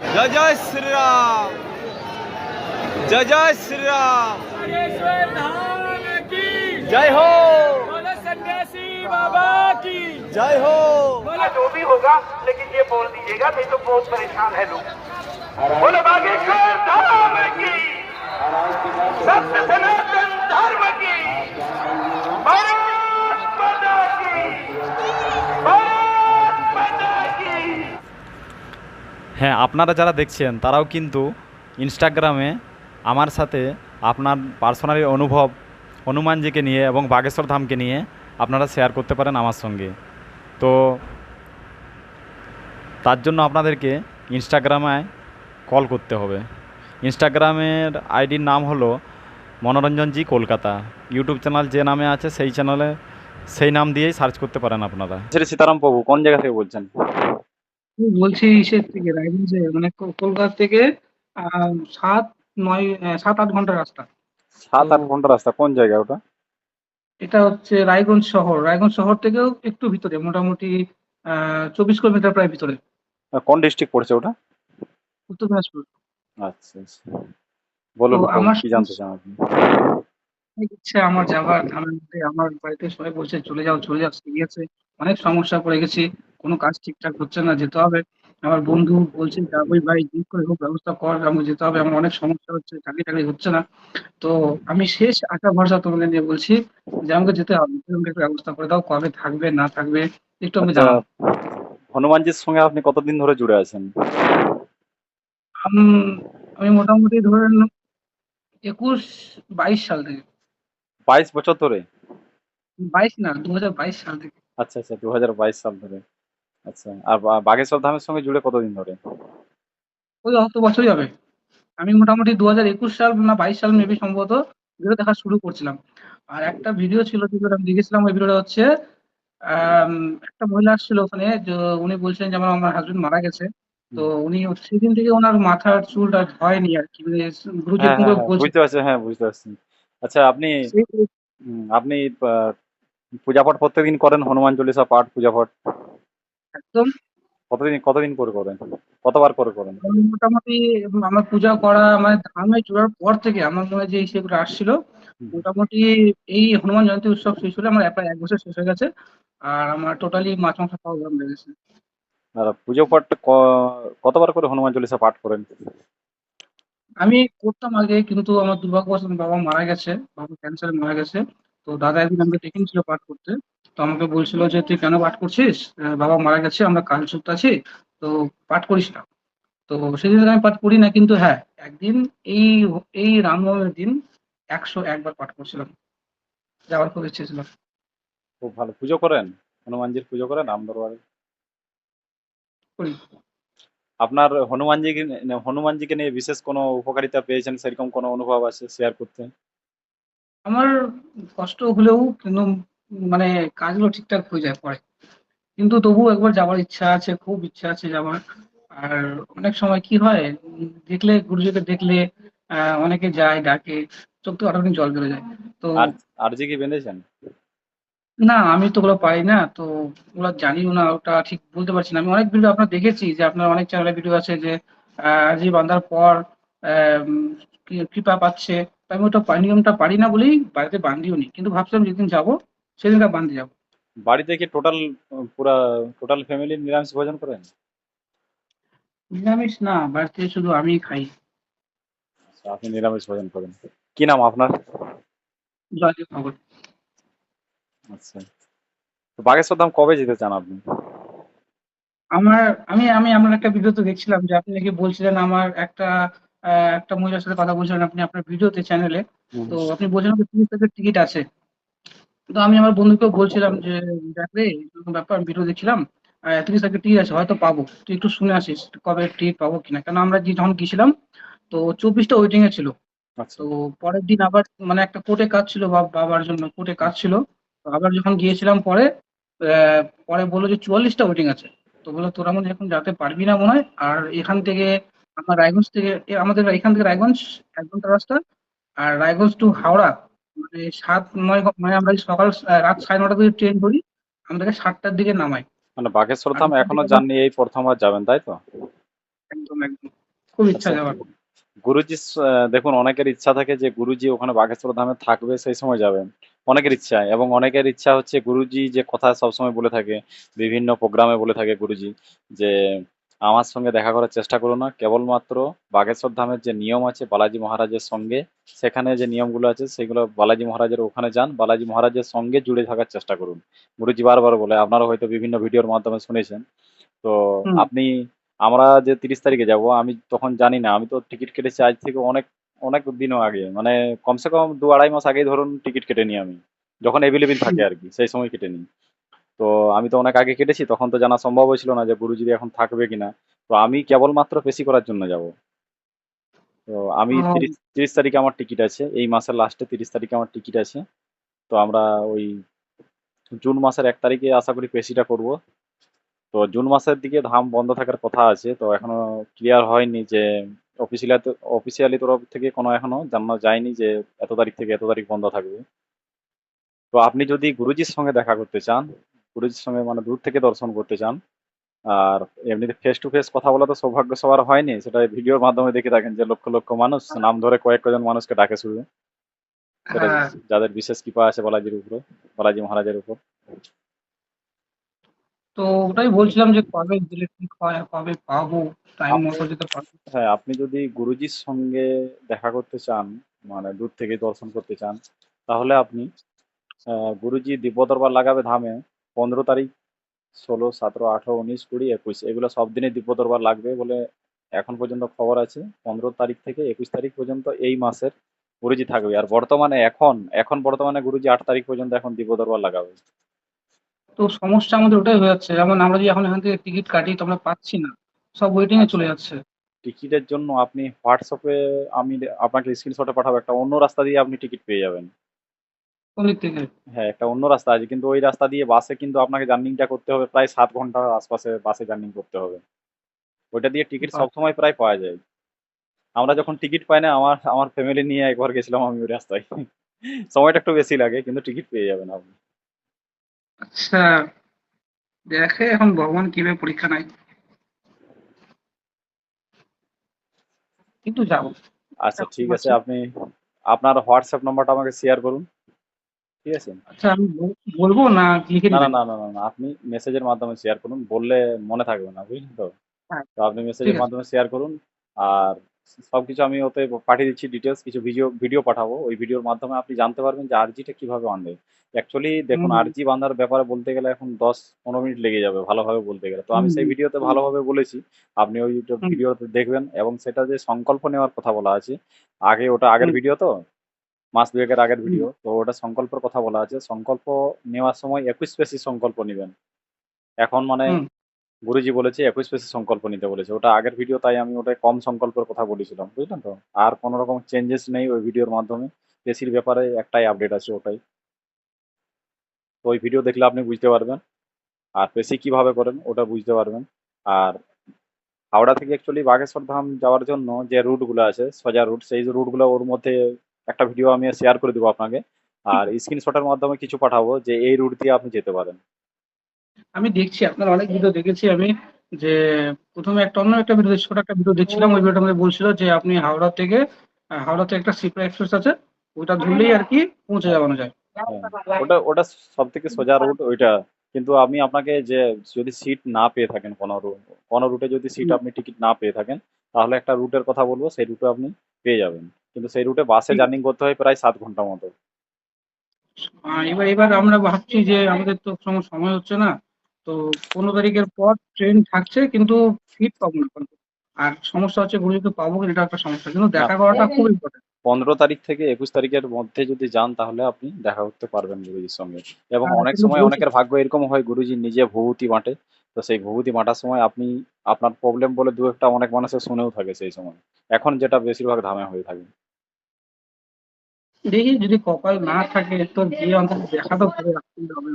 जय जय श्री राम जय जय श्री राम धाम की। जय हो। सन्यासी बाबा की। जय हो। बोलो जो भी होगा लेकिन ये बोल दीजिएगा नहीं तो बहुत परेशान है लोग। बोले बागेश्वर धाम की। सत्य হ্যাঁ আপনারা যারা দেখছেন, তারাও কিন্তু ইনস্টাগ্রামে আমার সাথে আপনার পার্সোনালি অনুভব, হনুমানজিকে নিয়ে এবং বাগেশ্বর ধামকে নিয়ে আপনারা শেয়ার করতে পারেন আমার সঙ্গে। তো তার জন্য আপনাদেরকে ইনস্টাগ্রামে কল করতে হবে। ইনস্টাগ্রামের আইডির নাম হলো মনোরঞ্জনজি কলকাতা। ইউটিউব চ্যানেল যে নামে আছে, সেই চ্যানেলে সেই নাম দিয়েই সার্চ করতে পারেন আপনারা। শ্রী সীতারাম প্রভু, কোন জায়গা থেকে বলছেন? বলছি ইসের থেকে রায়গঞ্জে মানে কল- কলকাতা থেকে আহ, সাত নয় আহ, সাত আট ঘণ্টা রাস্তা। সাত আট ঘণ্টা রাস্তা কোন জায়গা ওটা? এটা হচ্ছে রায়গঞ্জ শহর। রায়গঞ্জ শহর থেকেও একটু ভিতরে মোটামুটি আহ চব্বিশ কিলোমিটার প্রায় ভিতরে। কোন ডিস্ট্রিক্ট পড়ছে ওটা? উত্তর দিনাজপুর। আচ্ছা আচ্ছা। বলুন তো আমার কি জানতে চান আপনি? অনেক ইচ্ছে আমার যাবার মধ্যে আমার বাড়িতে সবাই বলছে চলে যাও চলে যাও গিয়েছে অনেক সমস্যা পড়ে গেছি। কোনো কাজ ঠিকঠাক হচ্ছে না যেতে হবে। আমার বন্ধু বলছে যাবোই ভাই কি করে হোক ব্যবস্থা কর আমাকে যেতে হবে। আমার অনেক সমস্যা হচ্ছে চাকরি টাকরি হচ্ছে না। তো আমি শেষ আশা ভরসা তোমাকে নিয়ে বলছি যে আমাকে যেতে হবে। তুমি একটু ব্যবস্থা করে দাও কবে থাকবে না থাকবে একটু আমি আচ্ছা, জানাব হনুমানজির সঙ্গে আপনি কতদিন ধরে জুড়ে আছেন? আমি মোটামুটি ধরেন একুশ বাইশ সাল থেকে। বাইশ বছর ধরে? বাইশ না দু হাজার বাইশ সাল থেকে। আচ্ছা আচ্ছা দু হাজার বাইশ সাল ধরে। আচ্ছা আর বাগেশ্বর ধামের সঙ্গে জুড়ে কতদিন ধরে? ওই অত বছরই হবে। আমি মোটামুটি দু হাজার একুশ সাল না বাইশ সাল মেবি সম্ভবত ভিডিও দেখা শুরু করছিলাম। আর একটা ভিডিও ছিল যেটা আমি দেখেছিলাম ওই ভিডিওটা হচ্ছে একটা মহিলা আসছিল ওখানে উনি বলছিলেন যে আমার আমার হাজবেন্ড মারা গেছে। তো উনি সেদিন থেকে ওনার মাথার চুলটা হয়নি আর কি মানে হ্যাঁ হ্যাঁ, হ্যাঁ, বুঝতে পারছি হ্যাঁ বুঝতে পারছি। আচ্ছা আপনি আপনি পূজা পাঠ প্রত্যেকদিন করেন হনুমান চল্লিশা পাঠ পূজা পাঠ একদম। কতদিন কতদিন করে করেন? কতবার করে করেন? মোটামুটি আমার পূজা করা মানে ধামে চূড়ার পর থেকে আমার মনে যে সেগুলো আসছিল। মোটামুটি এই হনুমান জয়ন্তী উৎসব শেষ হলে আমার প্রায় এক বছর শেষ হয়ে গেছে। আর আমার টোটালি মাছ মাংস খাওয়া বন্ধ হয়ে গেছে। আর পুজো পাঠ কতবার করে হনুমান চল্লিশা পাঠ করেন? আমি করতাম আগে কিন্তু আমার দুর্ভাগ্যবশত আমার বাবা মারা গেছে। বাবা ক্যান্সারে মারা গেছে। তো দাদা একদিন আমাকে ডেকে ছিল পাঠ করতে। তো আমাকে বলছিল যে তুই কেন পাঠ করছিস? বাবা মারা গেছে আমরা কাল সুপ্ত আছি তো পাঠ করিস না। তো সেদিন আমি পাঠ করি না কিন্তু হ্যাঁ একদিন এই এই রামনবমীর দিন একশো একবার পাঠ করছিলাম। যাওয়ার খুব ইচ্ছে ছিল। খুব ভালো। পুজো করেন? হনুমানজির পুজো করেন রাম দরবারে? করি। আপনার হনুমানজিকে হনুমানজিকে নিয়ে বিশেষ কোনো উপকারিতা পেয়েছেন? সেরকম কোনো অনুভব আছে শেয়ার করতে? আমার কষ্ট হলেও কিন্তু মানে কাজগুলো ঠিকঠাক হয়ে যায় পরে। কিন্তু তবু একবার যাওয়ার ইচ্ছা আছে খুব ইচ্ছা আছে যাওয়ার আর অনেক সময় কি হয় দেখলে গুরুজিকে দেখলে আহ, অনেকে যায় ডাকে চোখ তো অটোমেটিক জল বেরো যায়। তো আর কি বেঁধেছেন? না আমি তো ওগুলো পাই না তো ওগুলো জানিও না ওটা ঠিক বলতে পারছি না। আমি অনেক ভিডিও আপনার দেখেছি যে আপনার অনেক চ্যানেলে ভিডিও আছে যে আহ, যে বান্ধার পর আহ, কৃপা পাচ্ছে। আমি ওটা নিয়মটা পারি না বলেই বাড়িতে বান্ধিও নি। কিন্তু ভাবছিলাম যেদিন যাব সেদিনটা বান্ধে যাব। বাড়িতে কি টোটাল পুরা টোটাল ফ্যামিলি নিরামিষ ভোজন করেন? নিরামিষ না বাড়িতে শুধু আমিই খাই। আচ্ছা, আপনি নিরামিষ ভোজন করেন। কি নাম আপনার? জয় খবর আচ্ছা। তো বাগেশ্বর ধাম কবে যেতে চান আপনি? আমার আমি আমি আমার একটা ভিডিওতে দেখছিলাম যে আপনি নাকি বলছিলেন আমার একটা একটা মহিলার সাথে কথা বলছিলেন আপনি আপনার ভিডিওতে চ্যানেলে তো আপনি বলছিলেন যে তিরিশ টিকিট আছে। তো আমি আমার বন্ধুকেও বলছিলাম যে দেখ রে এরকম ব্যাপার ভিডিও দেখছিলাম। তিরিশ টাকার টিকিট আছে হয়তো পাবো। তুই একটু শুনে আসিস কবে টিকিট পাবো কিনা কারণ আমরা যখন গেছিলাম তো চব্বিশটা ওয়েটিং এ ছিল। আচ্ছা। তো পরের দিন আবার মানে একটা কোর্টে কাজ ছিল বাব- বাবার জন্য কোর্টে কাজ ছিল। তো আবার যখন গিয়েছিলাম পরে পরে বলল যে চুয়াল্লিশটা ওয়েটিং আছে। তো বলল তোরা মনে এখন যেতে পারবি না মনে হয়? আর এখান থেকে আমার রায়গঞ্জ থেকে আমাদের এখান থেকে রায়গঞ্জ এক ঘণ্টা রাস্তা। আর রায়গঞ্জ টু হাওড়া সাত নয় মানে আমরা সকাল রাত সাড়ে নটা থেকে ট্রেন ধরি আমাদেরকে সাতটার দিকে নামায়। মানে বাগেশ্বর ধাম এখনও যাননি এই প্রথমবার যাবেন তাই তো? একদম একদম। খুব ইচ্ছা আচ্ছা, যাওয়ার। গুরুজি দেখুন অনেকের ইচ্ছা থাকে যে গুরুজি ওখানে বাঘেশ্বর ধামে থাকবে সেই সময় যাবেন। অনেকের ইচ্ছা এবং অনেকের ইচ্ছা হচ্ছে গুরুজি যে কথা সবসময় বলে থাকে বিভিন্ন প্রোগ্রামে বলে থাকে গুরুজি যে আমার সঙ্গে দেখা করার চেষ্টা করো না। কেবলমাত্র বাগেশ্বর ধামের যে নিয়ম আছে বালাজি মহারাজের সঙ্গে সেখানে যে নিয়মগুলো আছে সেগুলো বালাজি মহারাজের ওখানে যান। বালাজি মহারাজের সঙ্গে জুড়ে থাকার চেষ্টা করুন। গুরুজি বারবার বলে আপনারা হয়তো বিভিন্ন ভিডিওর মাধ্যমে শুনেছেন। তো আপনি আমরা যে তিরিশ তারিখে যাব আমি তখন জানি না। আমি তো টিকিট কেটেছি আজ থেকে অনেক অনেক দিনও আগে। মানে কমসে কম দু আড়াই মাস আগেই ধরুন টিকিট কেটে নিই আমি। যখন অ্যাভেলেবেল থাকে আর কি সেই সময় কেটে নিই তো আমি তো অনেক আগে কেটেছি তখন তো জানা সম্ভব হয়েছিল না যে গুরুজি এখন থাকবে কিনা। তো আমি কেবলমাত্র পেশি করার জন্য যাব। তো আমি তিরিশ তিরিশ তারিখে আমার টিকিট আছে এই মাসের লাস্টে তিরিশ তারিখে আমার টিকিট আছে। তো আমরা ওই জুন মাসের এক তারিখে আশা করি পেশিটা করব। তো জুন মাসের দিকে ধাম বন্ধ থাকার কথা আছে তো এখনও ক্লিয়ার হয়নি যে অফিসিয়ালি অফিসিয়ালি তরফ থেকে কোনো এখনও জানানো যায়নি যে এত তারিখ থেকে এত তারিখ বন্ধ থাকবে। তো আপনি যদি গুরুজির সঙ্গে দেখা করতে চান গুরুজির সঙ্গে মানে দূর থেকে দর্শন করতে চান। আর এমনিতে ফেস টু ফেস কথা বলা তো সৌভাগ্য সবার হয়নি সেটা ভিডিওর মাধ্যমে দেখে থাকেন যে লক্ষ লক্ষ মানুষ নাম ধরে কয়েক কজন মানুষকে ডাকে শুধু হ্যাঁ। যাদের বিশেষ কৃপা আছে বালাজির উপরে বালাজি মহারাজের উপর। তো ওটাই বলছিলাম যে কবে দিলে ঠিক হয় কবে পাবো টাইম মতো যেতে পারব। হ্যাঁ আপনি যদি গুরুজির সঙ্গে দেখা করতে চান মানে দূর থেকে দর্শন করতে চান তাহলে আপনি গুরুজি দিব্য দরবার লাগাবে ধামে পনেরো তারিখ ষোলো সতেরো আঠেরো উনিশ কুড়ি একুশ। এগুলো সব দিনে দিব্য দরবার লাগবে বলে এখন পর্যন্ত খবর আছে। পনেরো তারিখ থেকে একুশ তারিখ পর্যন্ত এই মাসের গুরুজি থাকবে। আর বর্তমানে এখন এখন বর্তমানে গুরুজি আট তারিখ পর্যন্ত এখন দিব্য দরবার লাগাবে। তো সমস্যা আমাদের ওটাই হয়ে যাচ্ছে। যেমন আমরা যদি এখন এখান থেকে টিকিট কাটি তো আমরা পাচ্ছি না। সব ওয়েটিং এ চলে যাচ্ছে। টিকিটের জন্য আপনি হোয়াটসঅ্যাপে আমি আপনাকে স্ক্রিনশটে পাঠাবো। একটা অন্য রাস্তা দিয়ে আপনি টিকিট পেয়ে যাবেন। হ্যাঁ একটা অন্য রাস্তা আছে কিন্তু ওই রাস্তা দিয়ে বাসে কিন্তু আপনাকে জার্নিংটা করতে হবে প্রায় সাত ঘণ্টার আশপাশে বাসে জার্নি করতে হবে। ওইটা দিয়ে টিকিট সবসময় প্রায় পাওয়া যায়। আমরা যখন টিকিট পাই না আমার আমার ফ্যামিলি নিয়ে একবার গেছিলাম আমি ওই রাস্তায়। সময়টা একটু বেশি লাগে কিন্তু টিকিট পেয়ে যাবেন আপনি। আচ্ছা দেখে এখন ভগবান কীভাবে পরীক্ষা নাই কিন্তু যাব। আচ্ছা ঠিক আছে আপনি আপনার হোয়াটসঅ্যাপ নাম্বারটা আমাকে শেয়ার করুন। ঠিক আছে? আচ্ছা আমি বলব না লিখে না না না না আপনি মেসেজের মাধ্যমে শেয়ার করুন বললে মনে থাকবে না বুঝলেন তো? হ্যাঁ। তো আপনি মেসেজের মাধ্যমে শেয়ার করুন আর সবকিছু আমি ওতে পাঠিয়ে দিচ্ছি ডিটেলস কিছু ভিডিও ভিডিও পাঠাবো ওই ভিডিওর মাধ্যমে আপনি জানতে পারবেন যে আরজিটা কীভাবে বাঁধে অ্যাকচুয়ালি দেখুন। আরজি বাঁধার ব্যাপারে বলতে গেলে এখন দশ পনেরো মিনিট লেগে যাবে ভালোভাবে বলতে গেলে। তো আমি সেই ভিডিওতে ভালোভাবে বলেছি আপনি ওই। ভিডিওতে দেখবেন এবং সেটা যে সংকল্প নেওয়ার কথা বলা আছে আগে ওটা আগের ভিডিও তো? মাস দুয়েকের আগের ভিডিও তো ওটা সংকল্পের কথা বলা আছে। সংকল্প নেওয়ার সময় একুশ পেশি সংকল্প নেবেন। এখন মানে গুরুজি বলেছে একুশ পেশি সংকল্প নিতে বলেছে। ওটা আগের ভিডিও তাই আমি ওটাই কম সংকল্পের কথা বলেছিলাম বুঝলেন তো? আর কোনো রকম চেঞ্জেস নেই ওই ভিডিওর মাধ্যমে। পেশির ব্যাপারে একটাই আপডেট আছে ওটাই। তো ওই ভিডিও দেখলে আপনি বুঝতে পারবেন। আর পেশি কীভাবে করেন ওটা বুঝতে পারবেন। আর হাওড়া থেকে অ্যাকচুয়ালি বাগেশ্বর ধাম যাওয়ার জন্য যে রুটগুলো আছে সোজা রুট সেই রুটগুলো ওর মধ্যে একটা ভিডিও আমি শেয়ার করে দেবো আপনাকে। আর স্ক্রিনশটের মাধ্যমে কিছু পাঠাবো যে এই রুট দিয়ে আপনি যেতে পারেন। আমি দেখছি আপনার অনেক ভিডিও দেখেছি আমি যে প্রথমে একটা অন্য একটা ভিডিও ছোট একটা ভিডিও দেখছিলাম ওই ভিডিওটা মধ্যে বলছিল যে আপনি হাওড়া থেকে হাওড়াতে একটা সিপ্রা এক্সপ্রেস আছে ওইটা ধরলেই আর কি পৌঁছে যাওয়ানো যায়। হ্যাঁ, ওটা ওটা সব থেকে সোজা রুট ওইটা। কিন্তু আমি আপনাকে যে যদি সিট না পেয়ে থাকেন কোনো রুট কোনো রুটে যদি সিট আপনি টিকিট না পেয়ে থাকেন তাহলে একটা রুটের কথা বলব সেই রুটে আপনি পেয়ে যাবেন। কিন্তু সেই রুটে বাসে। জার্নি করতে হয় প্রায় সাত ঘণ্টা মতো। এবার এবার আমরা ভাবছি যে আমাদের তো কোনো সময় হচ্ছে না। তো পনেরো তারিখের পর ট্রেন থাকছে কিন্তু সিট পাবো না। আর সমস্যা হচ্ছে গুরুজিকে পাবো এটা একটা সমস্যা। কিন্তু দেখা করাটা খুব ইম্পর্টেন্ট পনেরো তারিখ থেকে একুশ তারিখের মধ্যে যদি যান তাহলে আপনি দেখা করতে পারবেন গুরুজির সঙ্গে। এবং হ্যাঁ, অনেক সময় অনেকের ভাগ্য এরকম হয় গুরুজি নিজে ভূতি বাঁটে। তো সেই ভূতি বাঁটার সময় আপনি আপনার প্রবলেম বলে দু একটা অনেক মানুষের শুনেও থাকে সেই সময়। এখন যেটা বেশিরভাগ ধামে হয়ে থাকে। দেখি যদি কপাল না থাকে তো গিয়ে অন্তত দেখা তো করে রাখতেই হবে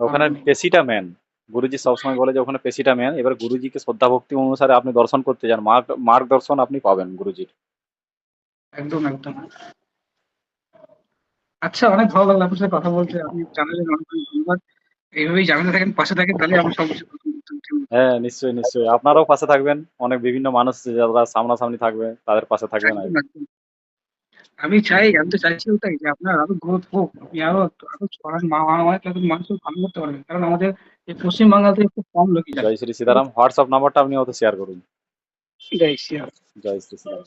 ওখানে পেশিটা মেন গুরুজি সবসময় বলে যে ওখানে পেশিটা মেন এবার গুরুজিকে শ্রদ্ধা ভক্তি অনুসারে আপনি দর্শন করতে যান। মার্গ মার্গ দর্শন আপনি পাবেন গুরুজির। একদম একদম। আচ্ছা অনেক ভালো লাগল আপনার সাথে কথা বলতে। আপনি জানালেন অনেক অনেক ধন্যবাদ। এইভাবেই জানাতে থাকেন পাশে থাকেন তাহলে আমি সব কিছু হ্যাঁ নিশ্চয়ই নিশ্চয়ই। আপনারাও পাশে থাকবেন। অনেক বিভিন্ন মানুষ যারা সামনাসামনি থাকবে তাদের পাশে থাকবেন আর কি। একদম, একদম। আমি চাই আমি তো চাইছি ওটাই যে আপনার আরও গ্রোথ হোক আপনি আরও আরও ছড়ান অনেক মানুষ ভালো করতে পারবেন। কারণ আমাদের এই পশ্চিম বাংলা একটু কম লোকই জয় শ্রী সীতারাম। হোয়াটসঅ্যাপ নাম্বারটা আপনি অত শেয়ার করুন। জয় শ্রী। জয় শ্রী সীতারাম।